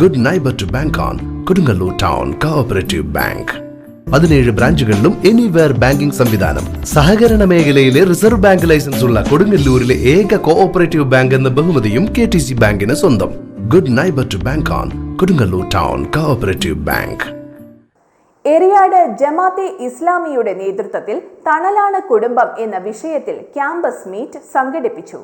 Good neighbour to bank on Kodungallur town cooperative bank പതിനേഴ് ബ്രാഞ്ചുകളിലും anywhere banking സംവിധാനം. സഹകരണ മേഖലയിലെ റിസർവ് ബാങ്ക് ലൈസൻസ് ഉള്ള കൊടുങ്ങല്ലൂരിലെ ഏക കോഓപ്പറേറ്റീവ് ബാങ്ക് എന്ന ബഹുമതിയും കെ ടി സി ബാങ്കിന് സ്വന്തം. Good neighbour to bank on Kodungallur town cooperative bank Eriyad Jamaat e ഇസ്ലാമിയുടെ നേതൃത്വത്തിൽ തണലാണ് കുടുംബം എന്ന വിഷയത്തിൽ ക്യാമ്പസ് മീറ്റ് സംഘടിപ്പിച്ചു.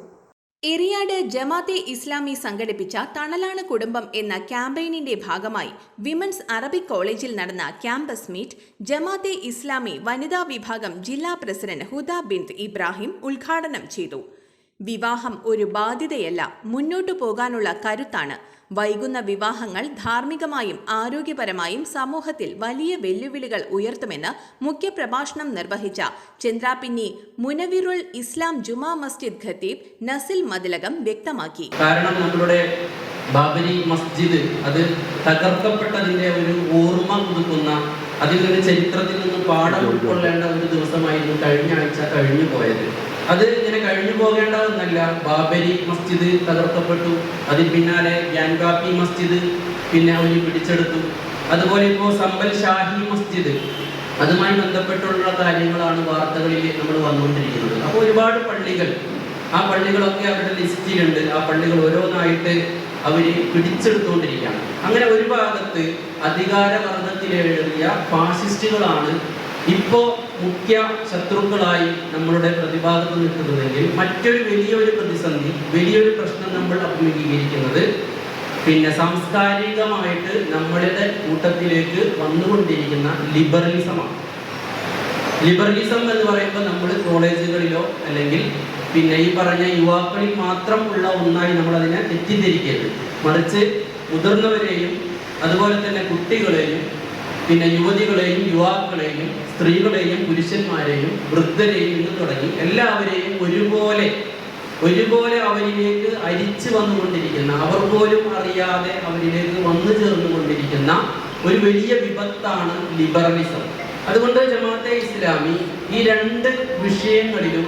എറിയാട് ജമാത്തെ ഇസ്ലാമി സംഘടിപ്പിച്ച തണലാണ് കുടുംബം എന്ന ക്യാമ്പയിനിന്റെ ഭാഗമായി വിമൻസ് അറബിക് കോളേജിൽ നടന്ന ക്യാമ്പസ് മീറ്റ് ജമാത്തെ ഇസ്ലാമി വനിതാ വിഭാഗം ജില്ലാ പ്രസിഡന്റ് ഹുദ ബിന്ദ് ഇബ്രാഹിം ഉദ്ഘാടനം ചെയ്തു. വിവാഹം ഒരു ബാധ്യതയല്ല മുന്നോട്ടു പോകാനുള്ള കരുത്താണ് വൈകുന്ന വിവാഹങ്ങൾ ധാർമ്മികമായും ആരോഗ്യപരമായും സമൂഹത്തിൽ വലിയ വെല്ലുവിളികൾ ഉയർത്തുമെന്ന് മുഖ്യപ്രഭാഷണം നിർവഹിച്ച ചന്ദ്രാപിന്നി മുനവിറുൽ ഇസ്ലാം ജുമാ മസ്ജിദ് ഖത്തീബ് നസിൽ മതിലകം വ്യക്തമാക്കി. കാരണം നമ്മളുടെ ബാബരി മസ്ജിദ് അത് തകർക്കപ്പെട്ടതിന്റെ ഒരു ഓർമ്മ പുതുക്കുന്ന അതിൽ ഒരു ചരിത്രത്തിൽ നിന്ന് പാഠം ഉൾക്കൊള്ളേണ്ട ഒരു ദിവസമായിരുന്നു കഴിഞ്ഞ ആഴ്ച കഴിഞ്ഞു പോയത് അത് ഇങ്ങനെ കഴിഞ്ഞു പോകേണ്ടതെന്നല്ല. ബാബരി മസ്ജിദ് തകർക്കപ്പെട്ടു. അതിന് പിന്നാലെ ഗ്യാൻഗാപ്പി മസ്ജിദ് പിന്നെ അവർ പിടിച്ചെടുത്തു. അതുപോലെ ഇപ്പോൾ സമ്പൽ ഷാഹി മസ്ജിദ്. അതുമായി ബന്ധപ്പെട്ടുള്ള കാര്യങ്ങളാണ് വാർത്തകളിൽ നമ്മൾ വന്നുകൊണ്ടിരിക്കുന്നത്. അപ്പോൾ ഒരുപാട് പള്ളികൾ. ആ പള്ളികളൊക്കെ അവരുടെ ലിസ്റ്റിലുണ്ട്. ആ പള്ളികൾ ഓരോന്നായിട്ട് അവർ പിടിച്ചെടുത്തുകൊണ്ടിരിക്കുകയാണ് അങ്ങനെ ഒരു ഭാഗത്ത് അധികാരവർഗത്തിലേറിയ ഫാസിസ്റ്റുകളാണ് ഇപ്പോൾ മുഖ്യ ശത്രുക്കളായി നമ്മളുടെ പ്രതിഭാഗത്ത് നിൽക്കുന്നതെങ്കിൽ മറ്റൊരു വലിയൊരു പ്രതിസന്ധി വലിയൊരു പ്രശ്നം നമ്മൾ അഭിമുഖീകരിക്കുന്നത് പിന്നെ സാംസ്കാരികമായിട്ട് നമ്മളുടെ കൂട്ടത്തിലേക്ക് വന്നുകൊണ്ടിരിക്കുന്ന ലിബറലിസമാണ്. ലിബറലിസം എന്ന് പറയുമ്പോൾ നമ്മൾ കോളേജുകളിലോ അല്ലെങ്കിൽ പിന്നെ ഈ പറഞ്ഞ യുവാക്കളിൽ മാത്രം ഉള്ള ഒന്നായി നമ്മൾ അതിനെ തെറ്റിദ്ധരിക്കരുത്. മറിച്ച് മുതിർന്നവരെയും അതുപോലെ തന്നെ കുട്ടികളെയും പിന്നെ യുവതികളെയും യുവാക്കളെയും സ്ത്രീകളെയും പുരുഷന്മാരെയും വൃദ്ധരെയും എന്ന് തുടങ്ങി എല്ലാവരെയും ഒരുപോലെ ഒരുപോലെ അവരിലേക്ക് അരിച്ചു വന്നുകൊണ്ടിരിക്കുന്ന അവർ പോലും അറിയാതെ അവരിലേക്ക് വന്നു ചേർന്നുകൊണ്ടിരിക്കുന്ന ഒരു വലിയ വിപത്താണ് ലിബറലിസം. അതുകൊണ്ട് ജമാഅത്തെ ഇസ്ലാമി ഈ രണ്ട് വിഷയങ്ങളിലും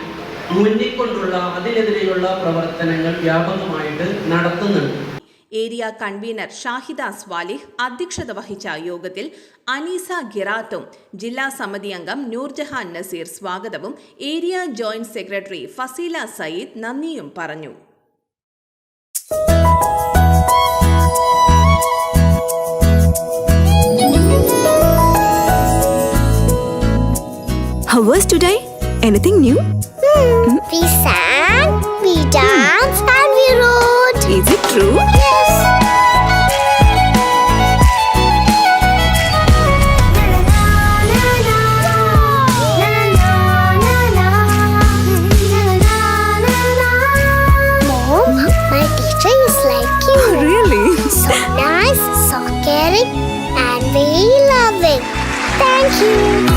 മുന്നിക്കൊണ്ടുള്ള അതിനെതിരെയുള്ള പ്രവർത്തനങ്ങൾ വ്യാപകമായിട്ട് നടത്തുന്നുണ്ട്. ഏരിയ കൺവീനർ ഷാഹിദ സ്വാലിഹ് അധ്യക്ഷത വഹിച്ച യോഗത്തിൽ അനീസ ഗിറാത്തും ജില്ലാ സമിതി അംഗം നൂർജഹാൻ നസീർ സ്വാഗതവും area joint secretary Faseela Sayyid നന്ദിയും പറഞ്ഞു How was today? Anything new? Hmm. We sang, we danced, and we wrote. Is it true? Yes. Mom, my teacher is like you. Oh, really? So nice, so caring, and very loving. Thank you.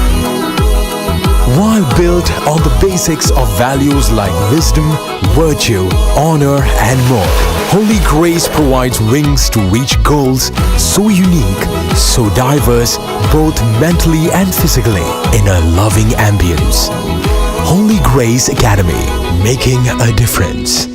While built on the basics of values like wisdom, virtue, honor, and more, Holy Grace provides wings to reach goals so unique, so diverse, both mentally and physically, in a loving ambience. Holy Grace Academy, making a difference.